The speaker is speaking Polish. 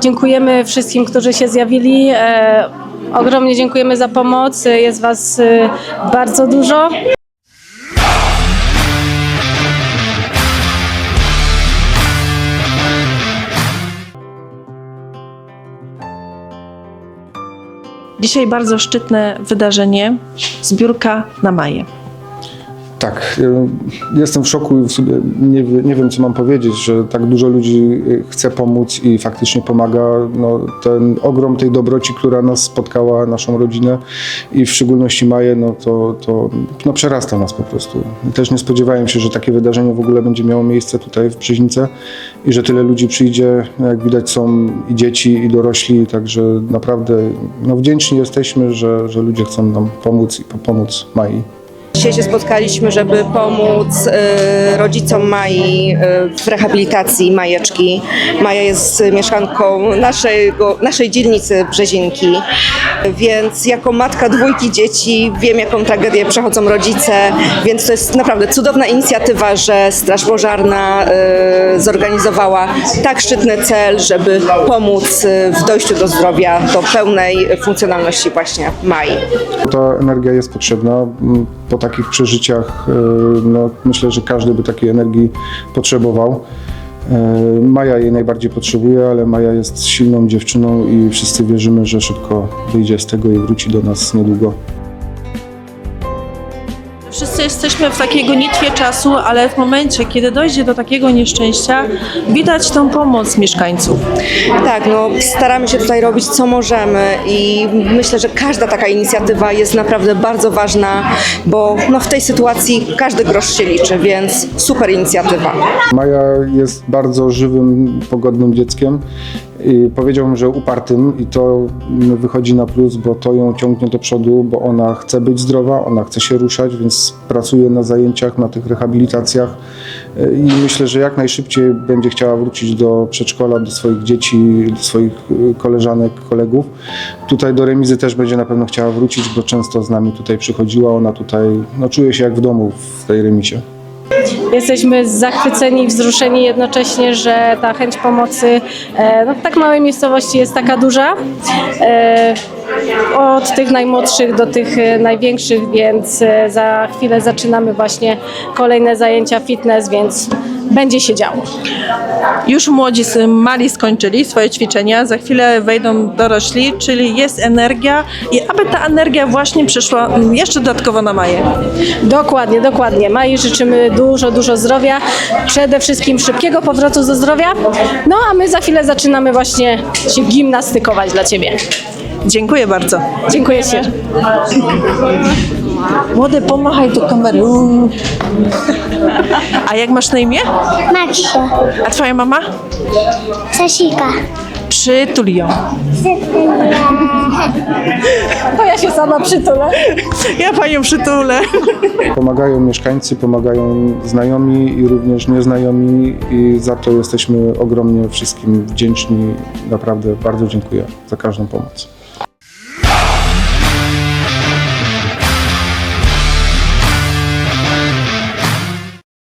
Dziękujemy wszystkim, którzy się zjawili. E, ogromnie dziękujemy za pomoc. Jest Was e, bardzo dużo. Dzisiaj bardzo szczytne wydarzenie, zbiórka na Maję. Tak, jestem w szoku i w sobie nie, nie wiem, co mam powiedzieć, że tak dużo ludzi y, chce pomóc i faktycznie pomaga. No, ten ogrom tej dobroci, która nas spotkała, naszą rodzinę i w szczególności Maję, no to, to no, przerasta nas po prostu. Też nie spodziewałem się, że takie wydarzenie w ogóle będzie miało miejsce tutaj w Brzeźnice i że tyle ludzi przyjdzie. Jak widać są i dzieci, i dorośli, także naprawdę no, wdzięczni jesteśmy, że, że ludzie chcą nam pomóc i po- pomóc Mai. Dzisiaj się spotkaliśmy, żeby pomóc e, rodzicom Mai e, w rehabilitacji Majeczki. Maja jest mieszkanką naszego, naszej dzielnicy Brzezinki, więc jako matka dwójki dzieci wiem, jaką tragedię przechodzą rodzice, więc to jest naprawdę cudowna inicjatywa, że Straż Pożarna e, zorganizowała tak szczytny cel, żeby pomóc w dojściu do zdrowia, do pełnej funkcjonalności właśnie Mai. Ta energia jest potrzebna. M, Po takich przeżyciach e, no, myślę, że każdy by takiej energii potrzebował. E, Maja jej najbardziej potrzebuje, ale Maja jest silną dziewczyną i wszyscy wierzymy, że szybko wyjdzie z tego i wróci do nas niedługo. Wszyscy jesteśmy w takiej gonitwie czasu, ale w momencie, kiedy dojdzie do takiego nieszczęścia, widać tą pomoc mieszkańców. Tak, no staramy się tutaj robić co możemy i myślę, że każda taka inicjatywa jest naprawdę bardzo ważna, bo no, w tej sytuacji każdy grosz się liczy, więc super inicjatywa. Maja jest bardzo żywym, pogodnym dzieckiem. Powiedziałbym, że upartym i to wychodzi na plus, bo to ją ciągnie do przodu, bo ona chce być zdrowa, ona chce się ruszać, więc pracuje na zajęciach, na tych rehabilitacjach i myślę, że jak najszybciej będzie chciała wrócić do przedszkola, do swoich dzieci, do swoich y, koleżanek, kolegów. Tutaj do remizy też będzie na pewno chciała wrócić, bo często z nami tutaj przychodziła, ona tutaj no, czuje się jak w domu w tej remisie. Jesteśmy zachwyceni, wzruszeni jednocześnie, że ta chęć pomocy e, no, w tak małej miejscowości jest taka duża. E, od tych najmłodszych do tych e, największych, więc za chwilę zaczynamy właśnie kolejne zajęcia fitness, więc będzie się działo. Już młodzi, mali skończyli swoje ćwiczenia, za chwilę wejdą dorośli, czyli jest energia i aby ta energia właśnie przyszła jeszcze dodatkowo na Maję. Dokładnie, dokładnie. Mai życzymy dużo, dużo zdrowia. Przede wszystkim szybkiego powrotu do zdrowia. No a my za chwilę zaczynamy właśnie się gimnastykować dla Ciebie. Dziękuję bardzo. Dziękuję Ci. Młody, pomachaj do kamery. Uuu. A jak masz na imię? Maksio, A twoja mama? Sasika. Przytul ją. To ja się sama przytulę. Ja panią przytulę. Pomagają mieszkańcy, pomagają znajomi i również nieznajomi i za to jesteśmy ogromnie wszystkim wdzięczni. Naprawdę bardzo dziękuję za każdą pomoc.